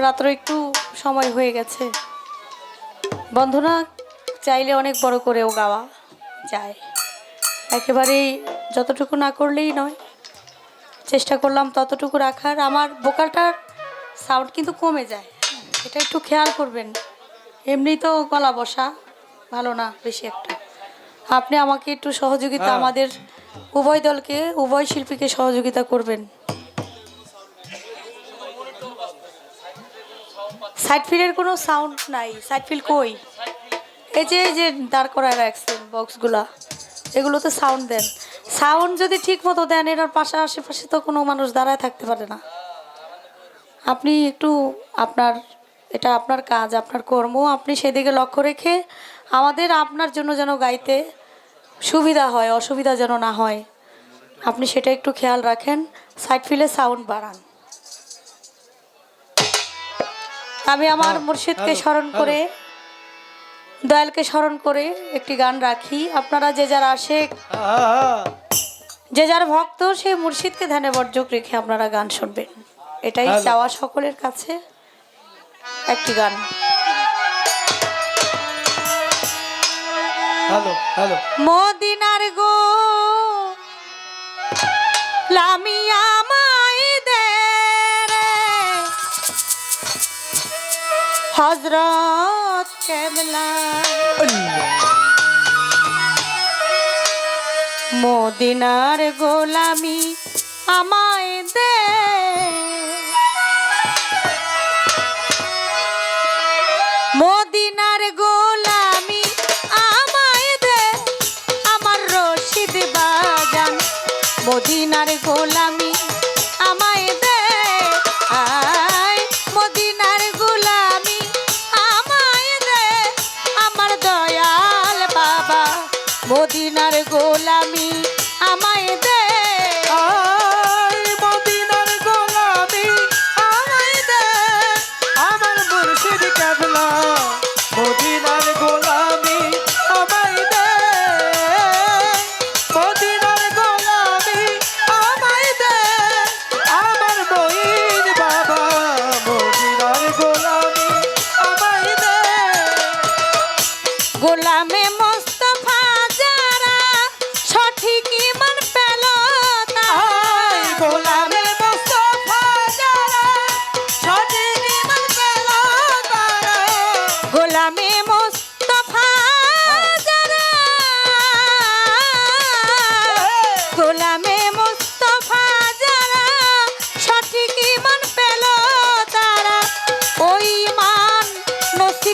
রাত্র একটু সময় হয়ে গেছে। বন্ধনা চাইলে অনেক বড় করেও গাওয়া যায়। একেবারেই যতটুকু না করলেই নয়। চেষ্টা করলাম ততটুকু রাখার। আমার বোকালটার সাউন্ড কিন্তু কমে যায়। এটা একটু খেয়াল করবেন। এমনি তো গলা বসা ভালো না বেশি একটা। আপনি আমাকে একটু সহযোগিতা হ্যাঁ। আমাদের উভয় দলকে উভয় শিল্পীকে সহযোগিতা করবেন। সাইড ফিলের কোনো সাউন্ড নাই। সাইড ফিল কই? এই যে এই যে দাঁড় করায় রাখছেন বক্সগুলা এগুলোতে সাউন্ড দেন। সাউন্ড যদি ঠিক মতো দেন এটার পাশে আশেপাশে তো কোনো মানুষ দাঁড়ায় থাকতে পারে না। আপনি একটু আপনার, এটা আপনার কাজ, আপনার কর্ম, আপনি সেদিকে লক্ষ্য রেখে আমাদের আপনার জন্য যেন গাইতে সুবিধা হয়, অসুবিধা যেন না হয়, আপনি সেটা একটু খেয়াল রাখেন। সাইড ফিলে সাউন্ড বাড়ান। আমি আমার মুর্শিদকে স্মরণ করে দয়ালকে স্মরণ করে একটি গান রাখি। আপনারা যে যারা আসে যে যার ভক্ত সেই মুর্শিদকে ধ্যানে বর্জক রেখে আপনারা গান শুনবেন। এটাই। চাওয়া সকলের কাছে একটি গান। মদিনার গো লামিয়া হজরত কেবলা। মদিনার গোলামি আমায় দে। মদিনার গোলামি আমায় দে।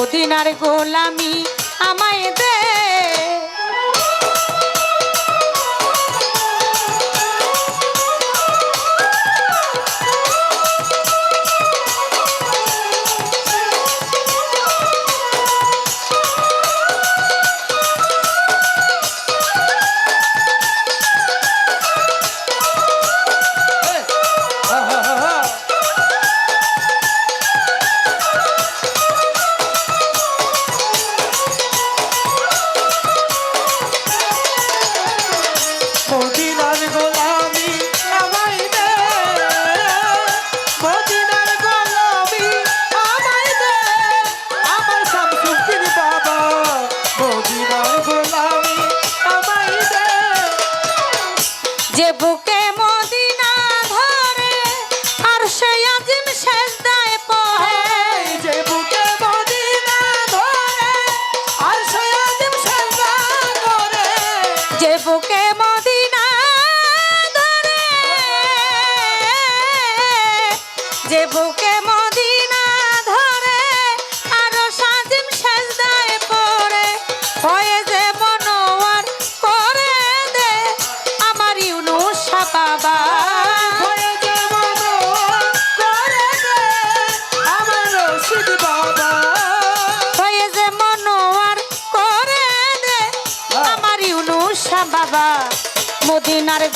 মদিনার গোলামি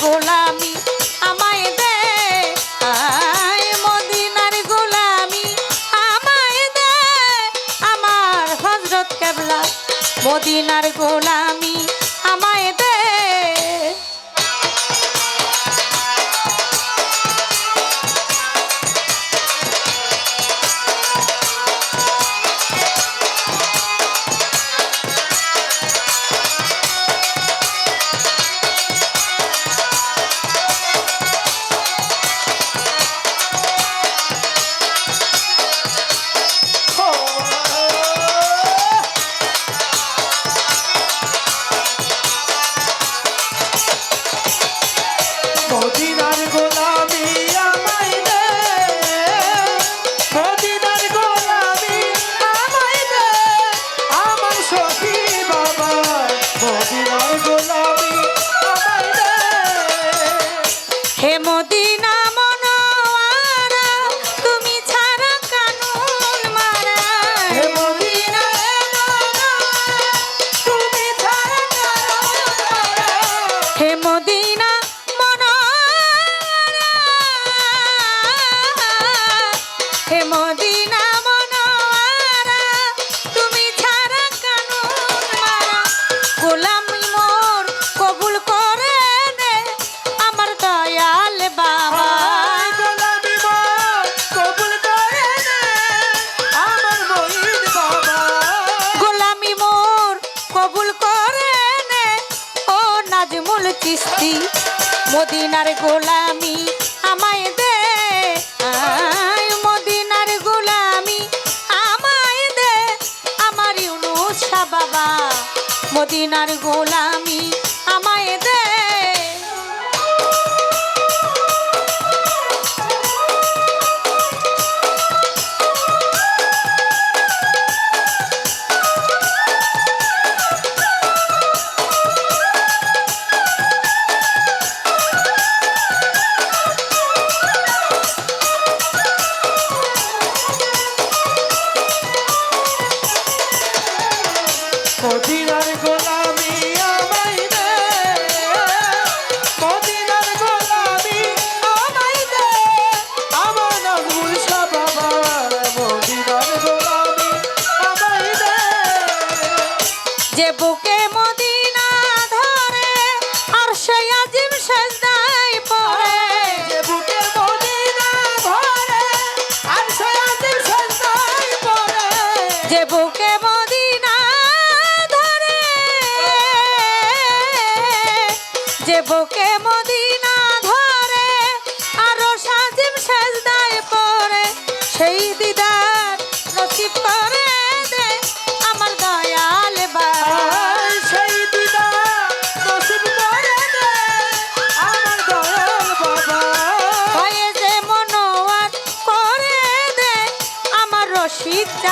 গোলামি আমায় দে আয় মদিনার গোলামি আমায় দে আমার হজরত কেবলা মদিনার গোলামি চিস্তি মদিনার গোলামি আমায় দে। মদিনার গোলামি আমায় দে। আমার ইউনুসা বাবা মদিনার গোলামি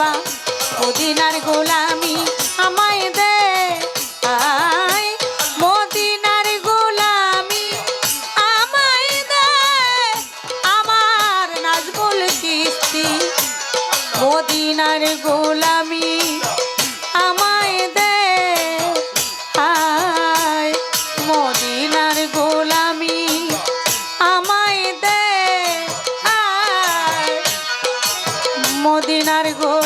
বাবা, মদিনার গোলামি আমায় দে। মদিনার গোলামি আমায় দে। আমার মদিনার গোলামি আমায় দে। আয়, মদিনার গোলামি আমায় দে। আয়, মদিনার গো